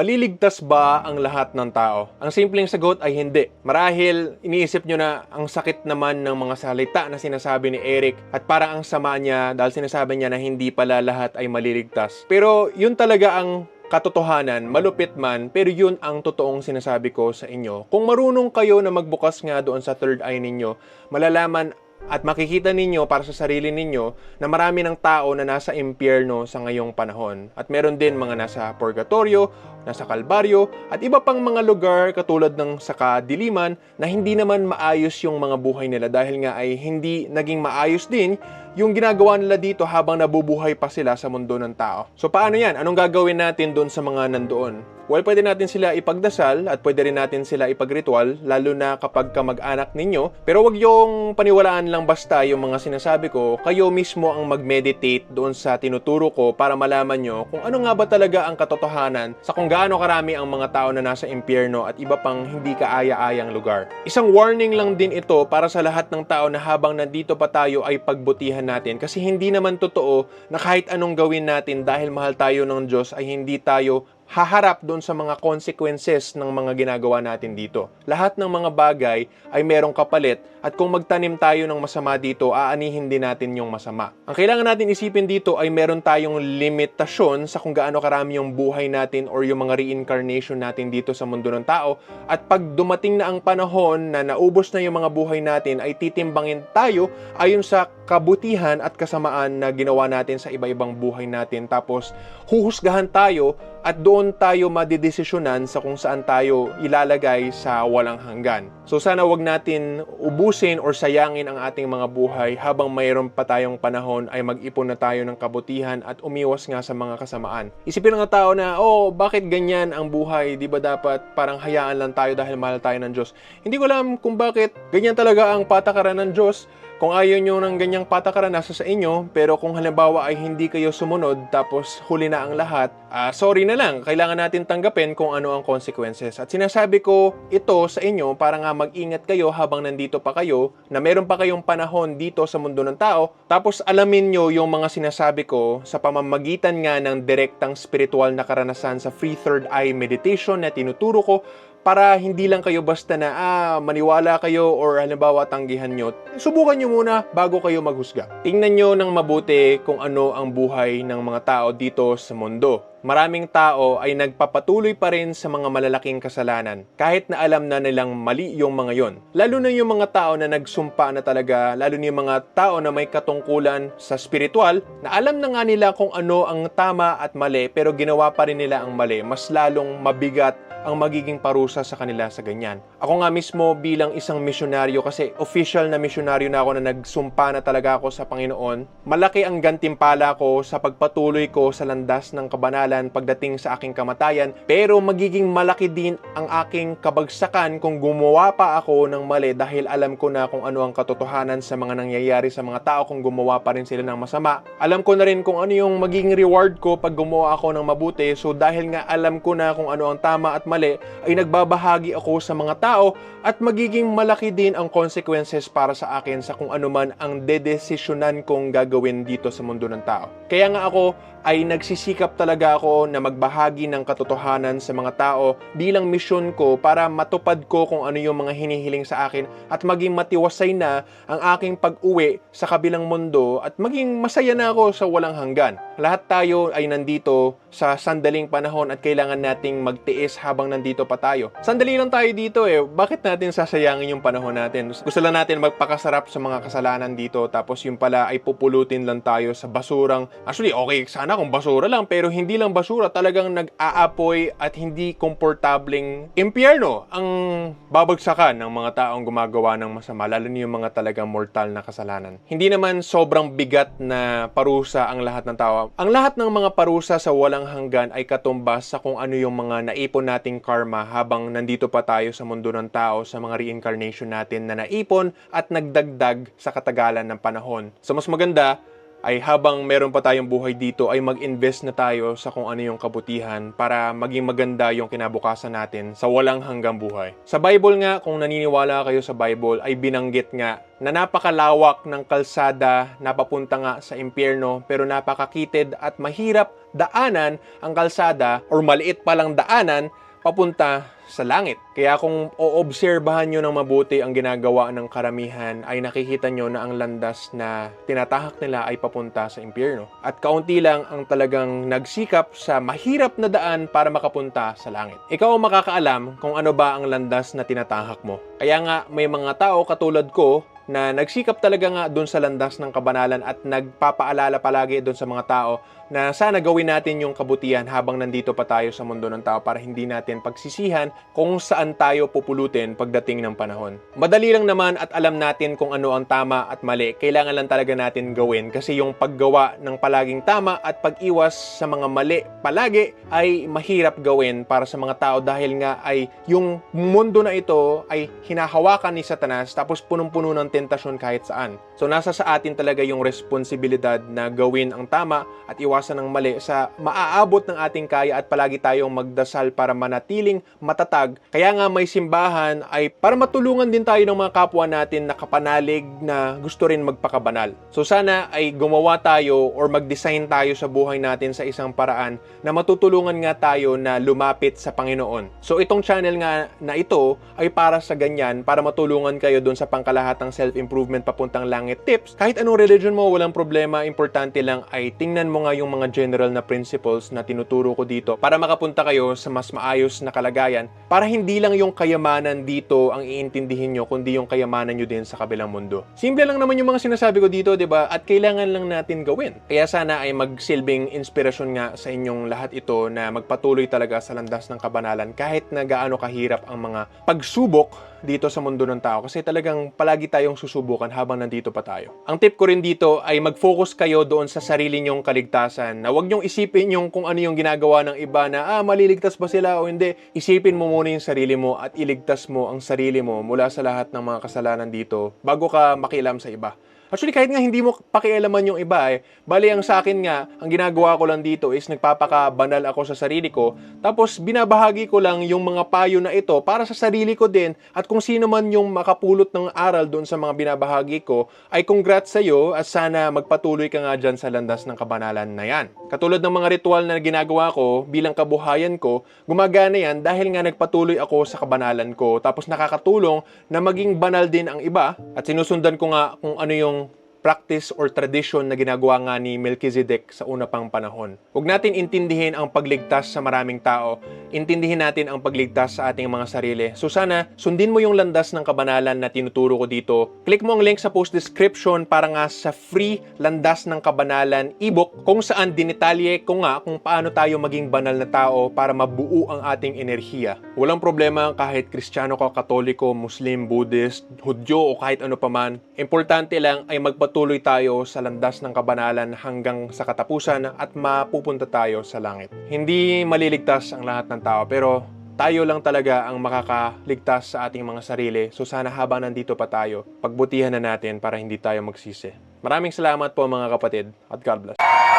Maliligtas ba ang lahat ng tao? Ang simpleng sagot ay hindi. Marahil iniisip nyo na ang sakit naman ng mga salita na sinasabi ni Eric at parang ang sama niya dahil sinasabi niya na hindi pala lahat ay maliligtas. Pero yun talaga ang katotohanan, malupit man, pero yun ang totoong sinasabi ko sa inyo. Kung marunong kayo na magbukas nga doon sa third eye ninyo, malalaman at makikita ninyo para sa sarili ninyo na marami ng tao na nasa impyerno sa ngayong panahon. At meron din mga nasa purgatorio, nasa kalbaryo, at iba pang mga lugar katulad ng sa kadiliman na hindi naman maayos yung mga buhay nila dahil nga ay hindi naging maayos din yung ginagawa nila dito habang nabubuhay pa sila sa mundo ng tao. So paano yan? Anong gagawin natin doon sa mga nandoon? Well, pwede natin sila ipagdasal at pwede rin natin sila ipagritual, lalo na kapag kamag-anak ninyo. Pero wag yung paniwalaan lang basta yung mga sinasabi ko. Kayo mismo ang mag-meditate doon sa tinuturo ko para malaman nyo kung ano nga ba talaga ang katotohanan sa kung gaano karami ang mga tao na nasa impyerno at iba pang hindi kaaya-ayang lugar. Isang warning lang din ito para sa lahat ng tao na habang nandito pa tayo ay pagbutihan natin kasi hindi naman totoo na kahit anong gawin natin dahil mahal tayo ng Diyos ay hindi tayo haharap doon sa mga consequences ng mga ginagawa natin dito. Lahat ng mga bagay ay merong kapalit at kung magtanim tayo ng masama dito, aanihin din natin yung masama. Ang kailangan natin isipin dito ay meron tayong limitasyon sa kung gaano karami yung buhay natin or yung mga reincarnation natin dito sa mundo ng tao at pag dumating na ang panahon na naubos na yung mga buhay natin ay titimbangin tayo ayon sa kabutihan at kasamaan na ginawa natin sa iba-ibang buhay natin tapos huhusgahan tayo at doon tayo madidesisyonan sa kung saan tayo ilalagay sa walang hanggan. So sana wag natin ubusin or sayangin ang ating mga buhay habang mayroon pa tayong panahon ay mag-ipon na tayo ng kabutihan at umiwas nga sa mga kasamaan. Isipin ng tao na, oh, bakit ganyan ang buhay? Di ba dapat parang hayaan lang tayo dahil mahal tayo ng Diyos? Hindi ko alam kung bakit ganyan talaga ang patakaran ng Diyos. Kung ayaw nyo ng ganyang patakaran, nasa sa inyo. Pero kung halimbawa ay hindi kayo sumunod, tapos huli na ang lahat, ah, sorry na lang. Kailangan natin tanggapin kung ano ang consequences. At sinasabi ko ito sa inyo para nga mag-ingat kayo habang nandito pa kayo, na meron pa kayong panahon dito sa mundo ng tao. Tapos alamin nyo yung mga sinasabi ko sa pamamagitan nga ng direktang spiritual na karanasan sa Free Third Eye Meditation na tinuturo ko para hindi lang kayo basta na ah, maniwala kayo or halimbawa tanggihan nyo. Subukan nyo muna bago kayo maghusga. Tingnan nyo ng mabuti kung ano ang buhay ng mga tao dito sa mundo. Maraming tao ay nagpapatuloy pa rin sa mga malalaking kasalanan kahit na alam na nilang mali yung mga yon. Lalo na yung mga tao na nagsumpa na talaga, lalo na yung mga tao na may katungkulan sa spiritual na alam na nga nila kung ano ang tama at mali pero ginawa pa rin nila ang mali. Mas lalong mabigat ang magiging parusa sa kanila sa ganyan. Ako nga mismo bilang isang misyonaryo kasi official na misyonaryo na ako na nagsumpa na talaga ako sa Panginoon, malaki ang gantimpala ko sa pagpatuloy ko sa landas ng kabanalan pagdating sa aking kamatayan, pero magiging malaki din ang aking kabagsakan kung gumawa pa ako ng mali dahil alam ko na kung ano ang katotohanan sa mga nangyayari sa mga tao kung gumawa pa rin sila ng masama. Alam ko na rin kung ano yung magiging reward ko pag gumawa ako ng mabuti, so dahil nga alam ko na kung ano ang tama at mali, ay nagbabahagi ako sa mga tao at magiging malaki din ang consequences para sa akin sa kung ano man ang dedesisyonan kong gagawin dito sa mundo ng tao. Kaya nga ako ay nagsisikap talaga ako na magbahagi ng katotohanan sa mga tao bilang misyon ko para matupad ko kung ano yung mga hinihiling sa akin at maging matiwasay na ang aking pag-uwi sa kabilang mundo at maging masaya na ako sa walang hanggan. Lahat tayo ay nandito sa sandaling panahon at kailangan nating magtiis habang nandito pa tayo. Sandali lang tayo dito eh. Bakit natin sasayangin yung panahon natin? Gusto lang natin magpakasarap sa mga kasalanan dito tapos yung pala ay pupulutin lang tayo sa basurang. Actually, okay, sana kung basura lang pero hindi lang basura, talagang nag-aapoy at hindi komportableng impyerno ang babagsakan ng mga taong gumagawa ng masama, lalo na yung mga talagang mortal na kasalanan. Hindi naman sobrang bigat na parusa ang lahat ng tao. Ang lahat ng mga parusa sa walang hanggan ay katumbas sa kung ano yung mga naipon nating karma habang nandito pa tayo sa mundo ng tao sa mga reincarnation natin na naipon at nagdagdag sa katagalan ng panahon. So mas maganda ay habang meron pa tayong buhay dito ay mag-invest na tayo sa kung ano yung kabutihan para maging maganda yung kinabukasan natin sa walang hanggang buhay. Sa Bible nga, kung naniniwala kayo sa Bible, ay binanggit nga na napakalawak ng kalsada na papunta nga sa impyerno pero napakakitid at mahirap daanan ang kalsada or maliit pa lang daanan papunta sa langit. Kaya kung oobserbahan nyo ng mabuti ang ginagawa ng karamihan, ay nakikita nyo na ang landas na tinatahak nila ay papunta sa impyerno. At kaunti lang ang talagang nagsikap sa mahirap na daan para makapunta sa langit. Ikaw ang makakaalam kung ano ba ang landas na tinatahak mo. Kaya nga may mga tao katulad ko na nagsikap talaga nga doon sa landas ng kabanalan at nagpapaalala palagi doon sa mga tao na sana gawin natin yung kabutihan habang nandito pa tayo sa mundo ng tao para hindi natin pagsisihan kung saan tayo pupulutin pagdating ng panahon. Madali lang naman at alam natin kung ano ang tama at mali. Kailangan lang talaga natin gawin kasi yung paggawa ng palaging tama at pag-iwas sa mga mali palagi ay mahirap gawin para sa mga tao dahil nga ay yung mundo na ito ay hinahawakan ni Satanas tapos punong-puno ng tentasyon kahit saan. So nasa sa atin talaga yung responsibilidad na gawin ang tama at iwasan ng mali sa maaabot ng ating kaya at palagi tayong magdasal para manatiling matatag. Kaya nga may simbahan ay para matulungan din tayo ng mga kapwa natin na kapanalig na gusto rin magpakabanal. So sana ay gumawa tayo or mag-design tayo sa buhay natin sa isang paraan na matutulungan nga tayo na lumapit sa Panginoon. So itong channel nga na ito ay para sa ganyan, para matulungan kayo doon sa pangkalahatang self-improvement papuntang langit tips. Kahit anong religion mo, walang problema. Importante lang ay tingnan mo nga yung mga general na principles na tinuturo ko dito para makapunta kayo sa mas maayos na kalagayan para hindi lang yung kayamanan dito ang iintindihin nyo, kundi yung kayamanan nyo din sa kabilang mundo. Simple lang naman yung mga sinasabi ko dito, di ba? At kailangan lang natin gawin. Kaya sana ay magsilbing inspirasyon nga sa inyong lahat ito na magpatuloy talaga sa landas ng kabanalan kahit na gaano kahirap ang mga pagsubok dito sa mundo ng tao kasi talagang palagi tayong susubukan habang nandito pa tayo. Ang tip ko rin dito ay mag-focus kayo doon sa sarili nyong kaligtasan na huwag nyong isipin yung kung ano yung ginagawa ng iba na ah, maliligtas ba sila o hindi. Isipin mo muna yung sarili mo at iligtas mo ang sarili mo mula sa lahat ng mga kasalanan dito bago ka makialam sa iba. Actually, kahit nga hindi mo pakialaman yung iba eh. Bali, ang sa akin nga, ang ginagawa ko lang dito is nagpapakabanal ako sa sarili ko. Tapos, binabahagi ko lang yung mga payo na ito para sa sarili ko din. At kung sino man yung makapulot ng aral doon sa mga binabahagi ko, ay congrats sa'yo at sana magpatuloy ka nga dyan sa landas ng kabanalan na yan. Katulad ng mga ritual na ginagawa ko bilang kabuhayan ko, gumagana yan dahil nga nagpatuloy ako sa kabanalan ko. Tapos nakakatulong na maging banal din ang iba at sinusundan ko nga kung ano yung practice or tradition na ginagawa nga ni Melchizedek sa una pang panahon. Huwag natin intindihin ang pagligtas sa maraming tao, intindihin natin ang pagligtas sa ating mga sarili. So sana, sundin mo yung landas ng kabanalan na tinuturo ko dito. Click mo ang link sa post description para nga sa free landas ng kabanalan ebook kung saan dinitalye ko nga kung paano tayo maging banal na tao para mabuo ang ating enerhiya. Walang problema kahit kristyano ka, katoliko, muslim, buddhist, hudyo o kahit ano paman. Importante lang ay magpatuloy tayo sa landas ng kabanalan hanggang sa katapusan at mapupunta tayo sa langit. Hindi maliligtas ang lahat ng tao pero tayo lang talaga ang makakaligtas sa ating mga sarili. So sana habang nandito pa tayo, pagbutihan na natin para hindi tayo magsisi. Maraming salamat po mga kapatid at God bless.